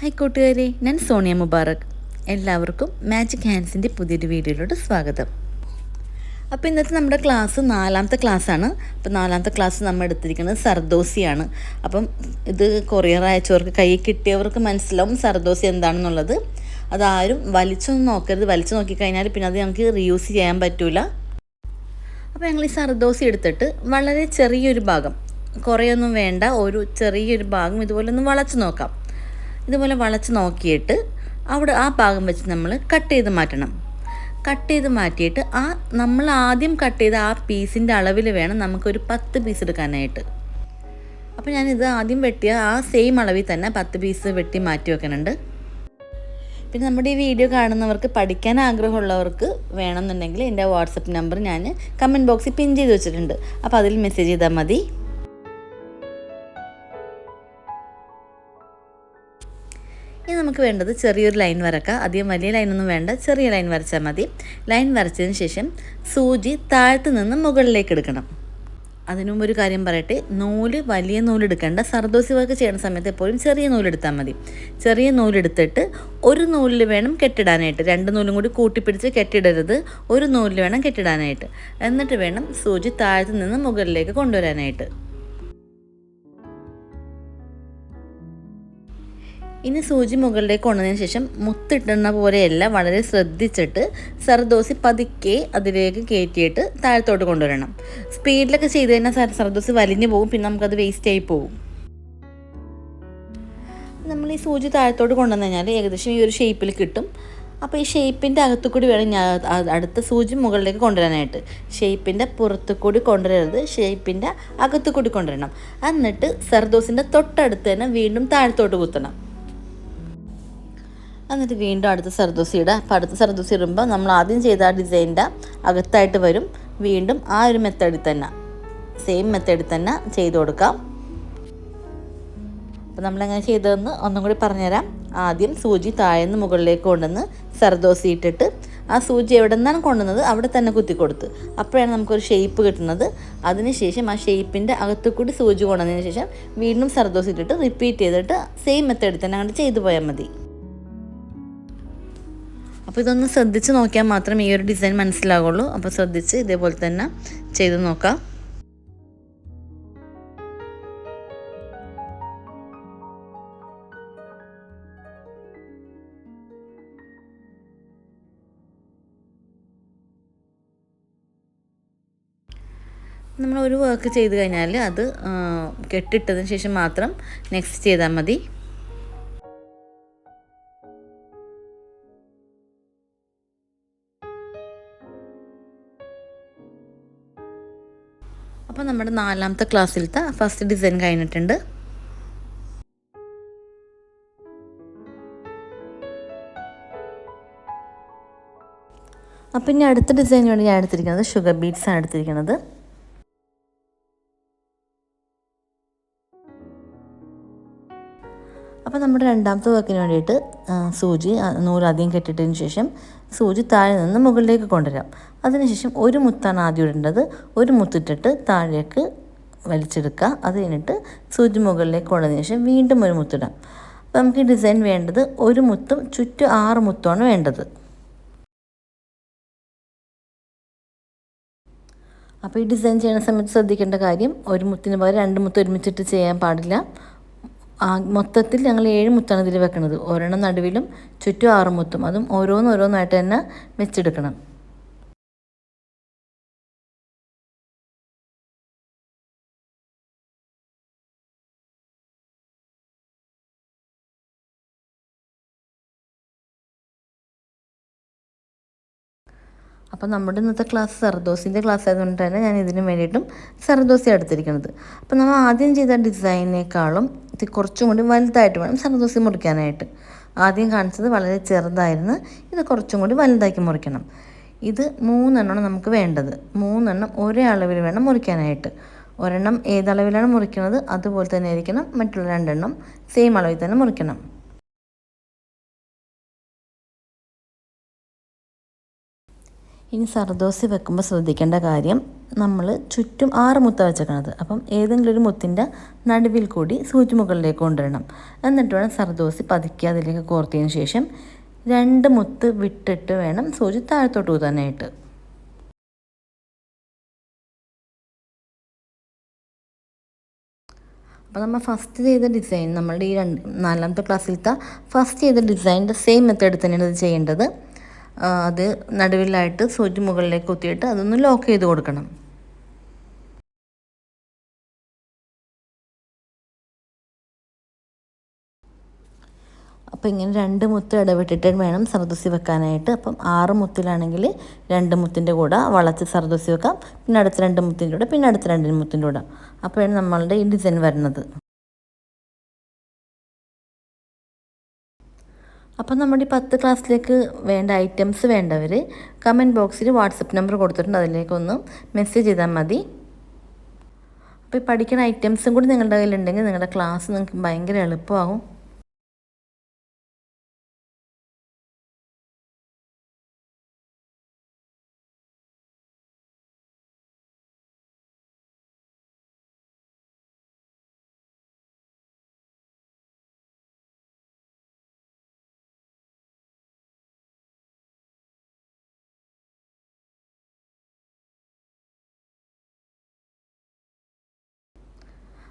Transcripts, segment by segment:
Hi കൂട്ടുകാരെ ഞാൻ സോണിയ മുബാറക്. എല്ലാവർക്കും മാജിക് ഹാൻഡ്സിന്റെ പുതിയൊരു വീഡിയോയിലോട്ട് സ്വാഗതം. അപ്പോൾ ഇന്നത്തെ നമ്മുടെ ക്ലാസ് നാലാമത്തെ ക്ലാസ്സാണ് അപ്പോൾ നാലാമത്തെ ക്ലാസ് നമ്മൾ എടുത്തിരിക്കുന്നത് സർദോസിയാണ്. അപ്പം ഇത് കൊറിയർ അയച്ചവർക്ക് കൈ കിട്ടിയവർക്ക് മനസ്സിലാവും സർദോസി എന്താണെന്നുള്ളത്. അതാരും വലിച്ചൊന്നും നോക്കരുത്. വലിച്ചു നോക്കിക്കഴിഞ്ഞാൽ പിന്നെ അത് ഞങ്ങൾക്ക് റീയൂസ് ചെയ്യാൻ പറ്റില്ല അപ്പോൾ ഞങ്ങൾ ഈ സർദോസി എടുത്തിട്ട് വളരെ ചെറിയൊരു ഭാഗം. കുറേയൊന്നും വേണ്ട ഒരു ചെറിയൊരു ഭാഗം ഇതുപോലെ ഒന്ന് വളച്ചു നോക്കാം. ഇതുപോലെ വളച്ച് നോക്കിയിട്ട് അവിടെ ആ ഭാഗം വെച്ച് നമ്മൾ കട്ട് ചെയ്ത് മാറ്റണം. കട്ട് ചെയ്ത് മാറ്റിയിട്ട് ആ നമ്മൾ ആദ്യം കട്ട് ചെയ്ത ആ പീസിന്റെ അളവിൽ വേണം നമുക്കൊരു പത്ത് പീസ് എടുക്കാനായിട്ട്. അപ്പോൾ ഞാനിത് ആദ്യം വെട്ടിയ ആ സെയിം അളവിൽ തന്നെ പത്ത് പീസ് വെട്ടി മാറ്റി വെക്കുന്നുണ്ട് പിന്നെ നമ്മുടെ ഈ വീഡിയോ കാണുന്നവർക്ക് പഠിക്കാൻ ആഗ്രഹമുള്ളവർക്ക് വേണമെന്നുണ്ടെങ്കിൽ എന്റെ വാട്സപ്പ് നമ്പർ ഞാൻ കമന്റ് ബോക്സിൽ പിൻ ചെയ്ത് വെച്ചിട്ടുണ്ട്. അപ്പോൾ അതിൽ മെസ്സേജ് ചെയ്താൽ മതി. ഇനി നമുക്ക് വേണ്ടത് ചെറിയൊരു ലൈൻ വരക്കാം. അധികം വലിയ ലൈനൊന്നും വേണ്ട. ചെറിയ ലൈൻ വരച്ചാൽ മതി. ലൈൻ വരച്ചതിന് ശേഷം സൂചി താഴത്ത് നിന്ന് മുകളിലേക്ക് എടുക്കണം. അതിനു ഒരു കാര്യം പറയട്ടെ. നൂൽ വലിയ നൂലെടുക്കേണ്ട സർദോസി വർക്ക് ചെയ്യുന്ന സമയത്ത് എപ്പോഴും ചെറിയ നൂലെടുത്താൽ മതി. ചെറിയ നൂലെടുത്തിട്ട് ഒരു നൂലിൽ വേണം കെട്ടിടാനായിട്ട്. രണ്ട് നൂലും കൂടി കൂട്ടിപ്പിടിച്ച് കെട്ടിടരുത്. ഒരു നൂലിൽ വേണം കെട്ടിടാനായിട്ട്. എന്നിട്ട് വേണം സൂചി താഴത്ത് നിന്ന് മുകളിലേക്ക് കൊണ്ടുവരാനായിട്ട്. ഇനി സൂചി മുകളിലേക്ക് കൊണ്ടതിന് ശേഷം മുത്തിട്ടുന്ന പോലെയല്ല വളരെ ശ്രദ്ധിച്ചിട്ട് സർദോസി പതുക്കെ അതിലേക്ക് കയറ്റിയിട്ട് താഴത്തോട്ട് കൊണ്ടുവരണം. സ്പീഡിലൊക്കെ ചെയ്ത് കഴിഞ്ഞാൽ സർദോസി വലിഞ്ഞു പോകും പിന്നെ നമുക്കത് വേസ്റ്റ് ആയി പോകും. നമ്മൾ ഈ സൂചി താഴത്തോട്ട് കൊണ്ടുവന്നു കഴിഞ്ഞാൽ ഏകദേശം ഈ ഒരു ഷേപ്പിൽ കിട്ടും. അപ്പോൾ ഈ ഷേപ്പിന്റെ അകത്തു കൂടി വേണം ഞാൻ അടുത്ത സൂചി മുകളിലേക്ക് കൊണ്ടുവരാനായിട്ട്. ഷേപ്പിന്റെ പുറത്തു കൂടി കൊണ്ടുവരരുത് ഷേപ്പിന്റെ അകത്തു കൂടി കൊണ്ടുവരണം. എന്നിട്ട് സർദോസിന്റെ തൊട്ടടുത്ത് തന്നെ വീണ്ടും താഴത്തോട്ട് കുത്തണം. എന്നിട്ട് വീണ്ടും അടുത്ത സർദോസി ഇടുക അപ്പോൾ അടുത്ത സർദോസി ഇടുമ്പോൾ നമ്മൾ ആദ്യം ചെയ്ത ആ ഡിസൈനിന്റെ അകത്തായിട്ട് വരും. വീണ്ടും ആ ഒരു മെത്തേഡിൽ തന്നെ. സെയിം മെത്തേഡിൽ തന്നെ ചെയ്ത് കൊടുക്കാം. അപ്പോൾ നമ്മളെങ്ങനെ ചെയ്തതെന്ന് ഒന്നും കൂടി പറഞ്ഞുതരാം. ആദ്യം സൂചി താഴേന്ന് മുകളിലേക്ക് കൊണ്ടുവന്ന് സർദോസി ഇട്ടിട്ട് ആ സൂചി എവിടെ നിന്നാണ് കൊണ്ടുവന്നത്? അവിടെ തന്നെ കുത്തി കൊടുത്ത്. അപ്പോഴാണ് നമുക്കൊരു ഷേപ്പ് കിട്ടുന്നത്. അതിനുശേഷം ആ ഷേപ്പിന്റെ അകത്ത് കൂടി സൂചി കൊണ്ടുവന്നതിന് ശേഷം വീണ്ടും സർദോസി ഇട്ടിട്ട് റിപ്പീറ്റ് ചെയ്തിട്ട് സെയിം മെത്തേഡിൽ തന്നെ അങ്ങോട്ട് ചെയ്തു പോയാൽ മതി. അപ്പോൾ ഇതൊന്ന് ശ്രദ്ധിച്ച് നോക്കിയാൽ മാത്രം ഈ ഒരു ഡിസൈൻ മനസ്സിലാകുള്ളൂ അപ്പോൾ ശ്രദ്ധിച്ച് ഇതേപോലെ തന്നെ ചെയ്ത് നോക്കാം. നമ്മൾ ഒരു വർക്ക് ചെയ്ത് കഴിഞ്ഞാൽ അത് കെട്ടിട്ടതിന് ശേഷം മാത്രം നെക്സ്റ്റ് ചെയ്താൽ മതി. നമ്മുടെ നാലാമത്തെ ക്ലാസ്സിലത്തെ ഫസ്റ്റ് ഡിസൈൻ കഴിഞ്ഞിട്ടുണ്ട്. അപ്പം ഇനി അടുത്ത ഡിസൈൻ വേണ്ടി ഞാൻ എടുത്തിരിക്കുന്നത് ഷുഗർ ബീറ്റ്സ് ആണ് എടുത്തിരിക്കുന്നത്. നമ്മുടെ രണ്ടാമത്തെ വർക്കിന് വേണ്ടിയിട്ട് സൂചി നൂലധികം കെട്ടിട്ടതിന് ശേഷം സൂചി താഴെ നിന്ന് മുകളിലേക്ക് കൊണ്ടുവരാം. അതിനുശേഷം ഒരു മുത്താണ് ആദ്യം ഇടേണ്ടത്. ഒരു മുത്തിട്ടിട്ട് താഴേക്ക് വലിച്ചെടുക്കുക. അത് കഴിഞ്ഞിട്ട് സൂചി മുകളിലേക്ക് കൊണ്ടതിന് ശേഷം വീണ്ടും ഒരു മുത്തിടാം. അപ്പോൾ നമുക്ക് ഈ ഡിസൈൻ വേണ്ടത് ഒരു മുത്തും ചുറ്റും ആറ് മുത്തുമാണ് വേണ്ടത്. അപ്പോൾ ഈ ഡിസൈൻ ചെയ്യുന്ന സമയത്ത് ശ്രദ്ധിക്കേണ്ട കാര്യം ഒരു മുത്തിന് പകരം രണ്ട് മുത്ത് ഒരുമിച്ചിട്ട് ചെയ്യാൻ പാടില്ല. മൊത്തത്തിൽ ഞങ്ങൾ ഏഴ് മുത്താണ് ഇതിൽ വെക്കുന്നത് ഒരെണ്ണം നടുവിലും ചുറ്റും ആറ് മുത്തും. അതും ഓരോന്നോരോന്നായിട്ട് തന്നെ വെച്ചെടുക്കണം. അപ്പോൾ നമ്മുടെ ഇന്നത്തെ ക്ലാസ് സർദോസിന്റെ ക്ലാസ് ആയതുകൊണ്ട് തന്നെ ഞാൻ ഇതിന് വേണ്ടിയിട്ടും സർദോസി എടുത്തിരിക്കുന്നത്. അപ്പോൾ നമ്മൾ ആദ്യം ചെയ്ത ഡിസൈനേക്കാളും ഇത് കുറച്ചും കൂടി വലുതായിട്ട് വേണം സർദോസി മുറിക്കാനായിട്ട്. ആദ്യം കാണിച്ചത് വളരെ ചെറുതായിരുന്നു. ഇത് കുറച്ചും കൂടി വലുതാക്കി മുറിക്കണം. ഇത് മൂന്നെണ്ണമാണ് നമുക്ക് വേണ്ടത്. മൂന്നെണ്ണം ഒരേ അളവിൽ വേണം മുറിക്കാനായിട്ട്. ഒരെണ്ണം ഏതളവിലാണ് മുറിക്കുന്നത്? അതുപോലെ തന്നെ ആയിരിക്കണം. മറ്റുള്ള രണ്ടെണ്ണം സെയിം അളവിൽ തന്നെ മുറിക്കണം. ഇനി സർദോസി വെക്കുമ്പോൾ ശ്രദ്ധിക്കേണ്ട കാര്യം നമ്മൾ ചുറ്റും ആറ് മുത്ത വെച്ചേക്കണത്. അപ്പം ഏതെങ്കിലും ഒരു മുത്തിന്റെ നടുവിൽ കൂടി സൂചി മുകളിലേക്ക് കൊണ്ടുവരണം. എന്നിട്ട് വേണം സർദോസി പതുക്കി അതിലേക്ക് കോർത്തിയതിന് ശേഷം രണ്ട് മുത്ത് വിട്ടിട്ട് വേണം സൂചി താഴത്തോട്ട് ഊതാനായിട്ട്. അപ്പോൾ നമ്മൾ ഫസ്റ്റ് ചെയ്ത ഡിസൈൻ നമ്മളുടെ ഈ രണ്ട് നാലാമത്തെ ക്ലാസ്സിലത്തെ ഫസ്റ്റ് ചെയ്ത ഡിസൈനിന്റെ സെയിം മെത്തേഡ് തന്നെയാണ് ഇത് ചെയ്യേണ്ടത്. അത് നടുവിലായിട്ട് സൂചി മുകളിലേക്ക് കുത്തിയിട്ട് അതൊന്ന് ലോക്ക് ചെയ്ത് കൊടുക്കണം. അപ്പോൾ ഇങ്ങനെ രണ്ട് മുത്ത് ഇടവിട്ടിട്ട് വേണം സർദോസി വെക്കാനായിട്ട്. അപ്പം ആറ് മുത്തിലാണെങ്കിൽ രണ്ട് മുത്തിന്റെ കൂടെ വളച്ച് സർദോസി വെക്കാം. പിന്നെ അടുത്ത രണ്ട് മുത്തിന്റെ കൂടെ പിന്നെ അടുത്ത രണ്ട് മുത്തിന്റെ കൂടെ. അപ്പോഴാണ് നമ്മളുടെ ഈ ഡിസൈൻ വരുന്നത്. അപ്പം നമ്മുടെ പത്ത് ക്ലാസ്സിലേക്ക് വേണ്ട ഐറ്റംസ് വേണ്ടവർ കമന്റ് ബോക്സിൽ വാട്സപ്പ് നമ്പർ കൊടുത്തിട്ടുണ്ട്. അതിലേക്കൊന്ന് മെസ്സേജ് ചെയ്താൽ മതി. അപ്പോൾ ഈ പഠിക്കുന്ന ഐറ്റംസും കൂടി നിങ്ങളുടെ കയ്യിലുണ്ടെങ്കിൽ നിങ്ങളുടെ ക്ലാസ് നിങ്ങൾക്ക് ഭയങ്കര എളുപ്പമാകും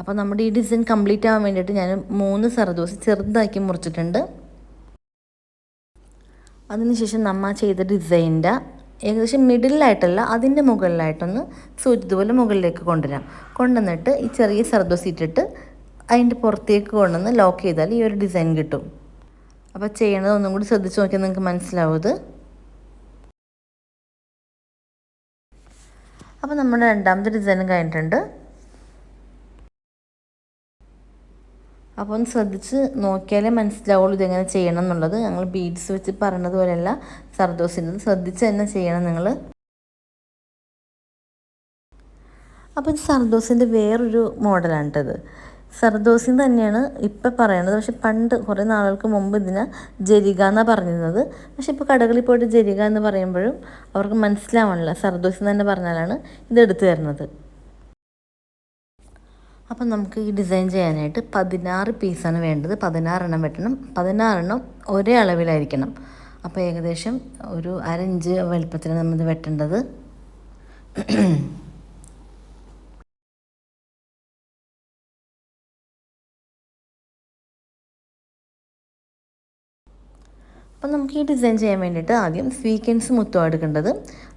അപ്പോൾ നമ്മുടെ ഈ ഡിസൈൻ കംപ്ലീറ്റ് ആവാൻ വേണ്ടിയിട്ട് ഞാൻ മൂന്ന് സർദോസ് ചെറുതാക്കി മുറിച്ചിട്ടുണ്ട്. അതിനുശേഷം നമ്മ ചെയ്ത ഡിസൈനിന്റെ ഏകദേശം മിഡിലായിട്ടല്ല അതിന്റെ മുകളിലായിട്ടൊന്ന് സൂചിതുപോലെ മുകളിലേക്ക് കൊണ്ടുവരാം. കൊണ്ടുവന്നിട്ട് ഈ ചെറിയ സർദോസ് ഇട്ടിട്ട് അതിന്റെ പുറത്തേക്ക് കൊണ്ടുവന്ന് ലോക്ക് ചെയ്താൽ ഈ ഒരു ഡിസൈൻ കിട്ടും. അപ്പോൾ ചെയ്യണത് ഒന്നും കൂടി ശ്രദ്ധിച്ച് നോക്കിയാൽ നിങ്ങൾക്ക് മനസ്സിലാവും അപ്പോൾ നമ്മുടെ രണ്ടാമത്തെ ഡിസൈനും കഴിഞ്ഞിട്ടുണ്ട്. അപ്പോൾ ഒന്ന് ശ്രദ്ധിച്ച് നോക്കിയാലേ മനസ്സിലാവുള്ളൂ ഇതെങ്ങനെ ചെയ്യണം എന്നുള്ളത്. ഞങ്ങൾ ബീഡ്സ് വെച്ച് പറഞ്ഞത് പോലെയല്ല സർദോസിന്റെ ശ്രദ്ധിച്ച് തന്നെ ചെയ്യണം നിങ്ങൾ അപ്പോൾ ഇത് സർദോസിന്റെ വേറൊരു മോഡലാണ് കേട്ടത് സർദോസിൻ തന്നെയാണ് ഇപ്പം പറയണത്. പക്ഷെ പണ്ട് കുറേ നാളുകൾക്ക് മുമ്പ് ഇതിനെ ജരിക എന്നാണ് പറഞ്ഞിരുന്നത്. പക്ഷെ ഇപ്പോൾ കടകളിൽ പോയിട്ട് ജരിക എന്ന് പറയുമ്പോഴും അവർക്ക് മനസ്സിലാവണില്ല സർദോസിൻ തന്നെ പറഞ്ഞാലാണ് ഇത് എടുത്തു തരുന്നത്. അപ്പം നമുക്ക് ഈ ഡിസൈൻ ചെയ്യാനായിട്ട് പതിനാറ് പീസാണ് വേണ്ടത്. പതിനാറെണ്ണം വെട്ടണം. പതിനാറെണ്ണം ഒരേ അളവിലായിരിക്കണം. അപ്പോൾ ഏകദേശം ഒരു അരഞ്ച് വലുപ്പത്തിന് നമ്മൾ വെട്ടേണ്ടത്. അപ്പം നമുക്ക് ഈ ഡിസൈൻ ചെയ്യാൻ വേണ്ടിയിട്ട് ആദ്യം സ്വീക്കൻസ് മുത്തം എടുക്കേണ്ടത്.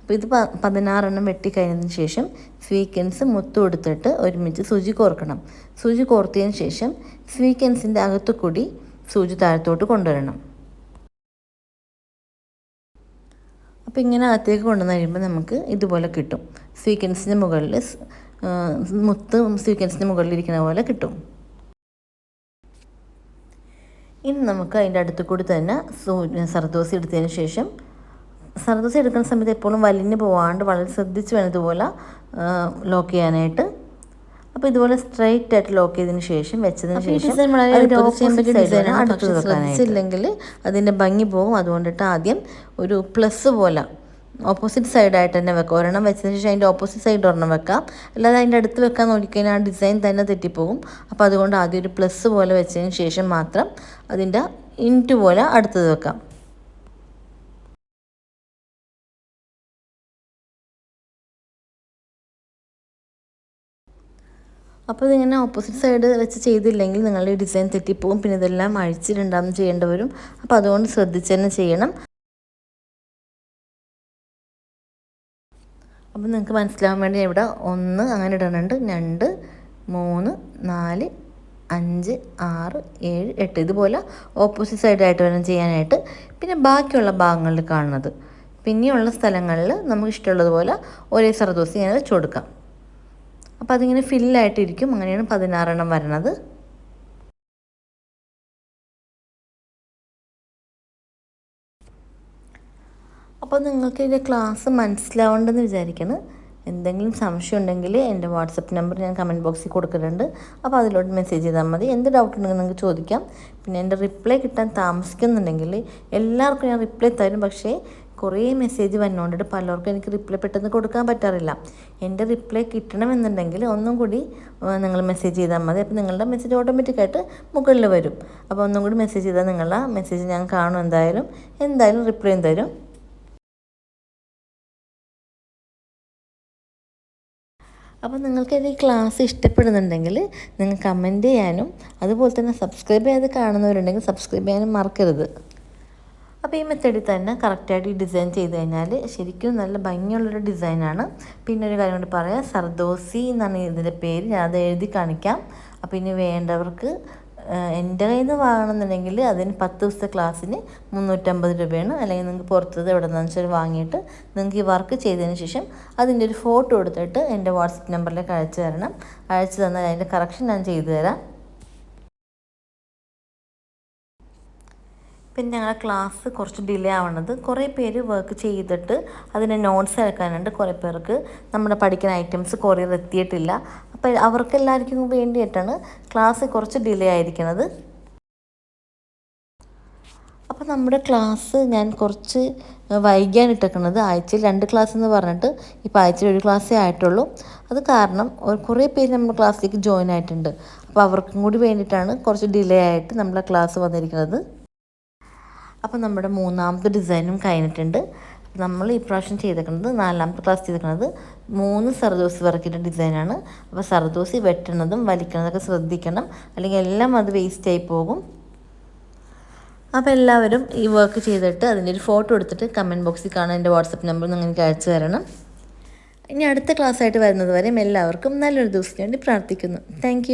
അപ്പോൾ ഇത് പതിനാറെണ്ണം വെട്ടിക്കഴിഞ്ഞതിന് ശേഷം സ്വീക്കൻസ് മുത്തു കൊടുത്തിട്ട് ഒരുമിച്ച് സൂചി കോർക്കണം. സൂചി കോർത്തിയതിന് ശേഷം സ്വീക്കൻസിന്റെ അകത്തു കൂടി സൂചി താഴത്തോട്ട് കൊണ്ടുവരണം. അപ്പോൾ ഇങ്ങനെ അകത്തേക്ക് കൊണ്ടുവന്ന് കഴിയുമ്പോൾ നമുക്ക് ഇതുപോലെ കിട്ടും. സ്വീക്കൻസിന്റെ മുകളിൽ മുത്ത് സ്വീക്കൻസിന്റെ മുകളിൽ ഇരിക്കുന്ന പോലെ കിട്ടും. ഇനി നമുക്ക് അതിന്റെ അടുത്ത് കൂടി തന്നെ സർദോസി എടുത്തതിന് ശേഷം സർദോസി എടുക്കുന്ന സമയത്ത് എപ്പോഴും വലിഞ്ഞു പോവാണ്ട് വളരെ ശ്രദ്ധിച്ച് വേണം ഇതുപോലെ ലോക്ക് ചെയ്യാനായിട്ട്. അപ്പോൾ ഇതുപോലെ സ്ട്രൈറ്റ് ആയിട്ട് ലോക്ക് ചെയ്തതിന് ശേഷം വെച്ചതിന് ശേഷം ശ്രദ്ധിച്ചില്ലെങ്കിൽ അതിന്റെ ഭംഗി പോകും. അതുകൊണ്ടിട്ട് ആദ്യം ഒരു പ്ലസ് പോലെ ഓപ്പോസിറ്റ് സൈഡായിട്ട് തന്നെ വെക്കാം. ഒരെണ്ണം വെച്ചതിന് ശേഷം അതിന്റെ ഓപ്പോസിറ്റ് സൈഡ് ഒരെണ്ണം വെക്കാം. അല്ലാതെ അതിന്റെ അടുത്ത് വെക്കാൻ നോക്കിക്കഴിഞ്ഞാൽ ആ ഡിസൈൻ തന്നെ തെറ്റിപ്പോകും. അപ്പോൾ അതുകൊണ്ട് ആദ്യം ഒരു പ്ലസ് പോലെ വെച്ചതിന് ശേഷം മാത്രം അതിന്റെ ഇന്റു പോലെ അടുത്തത് വെക്കാം. അപ്പോൾ ഇതിങ്ങനെ ഓപ്പോസിറ്റ് സൈഡ് വെച്ച് ചെയ്തില്ലെങ്കിൽ നിങ്ങളുടെ ഡിസൈൻ തെറ്റിപ്പോവും. പിന്നെ ഇതെല്ലാം അഴിച്ചിട്ടുണ്ടാകും ചെയ്യേണ്ടി വരും. അപ്പോൾ അതുകൊണ്ട് ശ്രദ്ധിച്ച് തന്നെ ചെയ്യണം. അപ്പം നിങ്ങൾക്ക് മനസ്സിലാവാൻ വേണ്ടി ഇവിടെ ഒന്ന് അങ്ങനെ ഇടണുണ്ട്. രണ്ട് മൂന്ന് നാല് അഞ്ച് ആറ് ഏഴ് എട്ട്. ഇതുപോലെ ഓപ്പോസിറ്റ് സൈഡായിട്ട് വേണം ചെയ്യാനായിട്ട്. പിന്നെ ബാക്കിയുള്ള ഭാഗങ്ങളിൽ കാണുന്നത്. പിന്നെയുള്ള സ്ഥലങ്ങളിൽ നമുക്ക് ഇഷ്ടമുള്ളതുപോലെ ഒരേ സർദോസ് ഇങ്ങനെ വെച്ച് കൊടുക്കാം. അപ്പോൾ അതിങ്ങനെ ഫില്ലായിട്ടിരിക്കും. അങ്ങനെയാണ് പതിനാറെണ്ണം വരണത്. അപ്പോൾ നിങ്ങൾക്ക് ഇതിന്റെ ക്ലാസ് മനസ്സിലാവേണ്ടെന്ന് വിചാരിക്കണം. എന്തെങ്കിലും സംശയം ഉണ്ടെങ്കിൽ എന്റെ വാട്സപ്പ് നമ്പർ ഞാൻ കമന്റ് ബോക്സിൽ കൊടുക്കുന്നുണ്ട്. അപ്പോൾ അതിലോട്ട് മെസ്സേജ് ചെയ്താൽ മതി. എന്ത് ഡൗട്ട് ഉണ്ടെങ്കിൽ നിങ്ങൾക്ക് ചോദിക്കാം. പിന്നെ എന്റെ റിപ്ലൈ കിട്ടാൻ താമസിക്കുന്നുണ്ടെങ്കിൽ എല്ലാവർക്കും ഞാൻ റിപ്ലൈ തരും. പക്ഷേ കുറേ മെസ്സേജ് വന്നുകൊണ്ടിട്ട് പലർക്കും എനിക്ക് റിപ്ലൈ പെട്ടെന്ന് കൊടുക്കാൻ പറ്റാറില്ല. എന്റെ റിപ്ലൈ കിട്ടണമെന്നുണ്ടെങ്കിൽ ഒന്നും കൂടി നിങ്ങൾ മെസ്സേജ് ചെയ്താൽ മതി. അപ്പോൾ നിങ്ങളുടെ മെസ്സേജ് ഓട്ടോമാറ്റിക്കായിട്ട് മുകളിൽ വരും. അപ്പോൾ ഒന്നും കൂടി മെസ്സേജ് ചെയ്താൽ നിങ്ങളുടെ മെസ്സേജ് ഞാൻ കാണും എന്തായാലും. എന്തായാലും റിപ്ലൈ തരും. അപ്പോൾ നിങ്ങൾക്ക് ഈ ക്ലാസ് ഇഷ്ടപ്പെടുന്നുണ്ടെങ്കിൽ നിങ്ങൾ കമന്റ് ചെയ്യാനും അതുപോലെ തന്നെ സബ്സ്ക്രൈബ് ചെയ്ത് കാണുന്നവരുണ്ടെങ്കിൽ സബ്സ്ക്രൈബ് ചെയ്യാനും മറക്കരുത്. അപ്പോൾ ഈ മെത്തേഡിൽ തന്നെ കറക്റ്റായിട്ട് ഈ ഡിസൈൻ ചെയ്ത് കഴിഞ്ഞാൽ ശരിക്കും നല്ല ഭംഗിയുള്ളൊരു ഡിസൈനാണ് പിന്നെ ഒരു കാര്യം കൊണ്ട് പറയാം. സർദോസി എന്നാണ് ഇതിന്റെ പേര്. ഞാൻ അത് എഴുതി കാണിക്കാം. അപ്പോൾ ഇനി വേണ്ടവർക്ക് എന്റെ കയ്യിൽ നിന്ന് വാങ്ങണമെന്നുണ്ടെങ്കിൽ അതിന് പത്ത് ദിവസത്തെ ക്ലാസ്സിന് മുന്നൂറ്റമ്പത് രൂപയാണ്. അല്ലെങ്കിൽ നിങ്ങൾക്ക് പുറത്തത് എവിടെ നിന്ന് വെച്ചാൽ വാങ്ങിയിട്ട് നിങ്ങൾക്ക് ഈ വർക്ക് ചെയ്തതിന് ശേഷം അതിന്റെ ഒരു ഫോട്ടോ എടുത്തിട്ട് എന്റെ വാട്സപ്പ് നമ്പറിലേക്ക് അയച്ചു തരണം. അയച്ചു തന്നാൽ അതിന്റെ കറക്ഷൻ ഞാൻ ചെയ്തു തരാം. പിന്നെ ഞങ്ങളുടെ ക്ലാസ് കുറച്ച് ഡിലേ ആവണത്. കുറേ പേര് വർക്ക് ചെയ്തിട്ട് അതിന് നോട്ട്സ് അയക്കാനുണ്ട് കുറേ പേർക്ക്. നമ്മുടെ പഠിക്കുന്ന ഐറ്റംസ് കൊറിയർ എത്തിയിട്ടില്ല. അപ്പോൾ അവർക്ക് എല്ലാവർക്കും വേണ്ടിയിട്ടാണ് ക്ലാസ് കുറച്ച് ഡിലേ ആയിരിക്കുന്നത് അപ്പോൾ നമ്മുടെ ക്ലാസ് ഞാൻ കുറച്ച് വൈകിയാണ് ഇട്ടേക്കുന്നത് ആഴ്ചയിൽ രണ്ട് ക്ലാസ് എന്ന് പറഞ്ഞിട്ട് ഇപ്പോൾ ആഴ്ചയിൽ ഒരു ക്ലാസ്സേ ആയിട്ടുള്ളൂ. അത് കാരണം കുറേ പേര് നമ്മുടെ ക്ലാസ്സിലേക്ക് ജോയിൻ ആയിട്ടുണ്ട്. അപ്പോൾ അവർക്കും കൂടി വേണ്ടിയിട്ടാണ് കുറച്ച് ഡിലേ ആയിട്ട് നമ്മുടെ ക്ലാസ് വന്നിരിക്കുന്നത് അപ്പോൾ നമ്മുടെ മൂന്നാമത്തെ ഡിസൈനും കഴിഞ്ഞിട്ടുണ്ട്. നമ്മൾ ഈ പ്രാവശ്യം ചെയ്തേക്കുന്നത് നാലാമത്തെ ക്ലാസ് ചെയ്തേക്കുന്നത് മൂന്ന് സർദോസി വർക്കിന്റെ ഡിസൈനാണ്. അപ്പോൾ സർദോസി വെട്ടണതും വലിക്കണതൊക്കെ ശ്രദ്ധിക്കണം. അല്ലെങ്കിൽ എല്ലാം അത് വേസ്റ്റായി പോകും. അപ്പോൾ എല്ലാവരും ഈ വർക്ക് ചെയ്തിട്ട് അതിന്റെ ഒരു ഫോട്ടോ എടുത്തിട്ട് കമന്റ് ബോക്സിൽ കാണാൻ എന്റെ വാട്സപ്പ് നമ്പർ നിങ്ങൾ എനിക്ക് അയച്ചു തരണം. ഇനി അടുത്ത ക്ലാസ്സായിട്ട് വരുന്നത് വരെയും എല്ലാവർക്കും നല്ലൊരു ദിവസത്തിന് വേണ്ടി പ്രാർത്ഥിക്കുന്നു താങ്ക്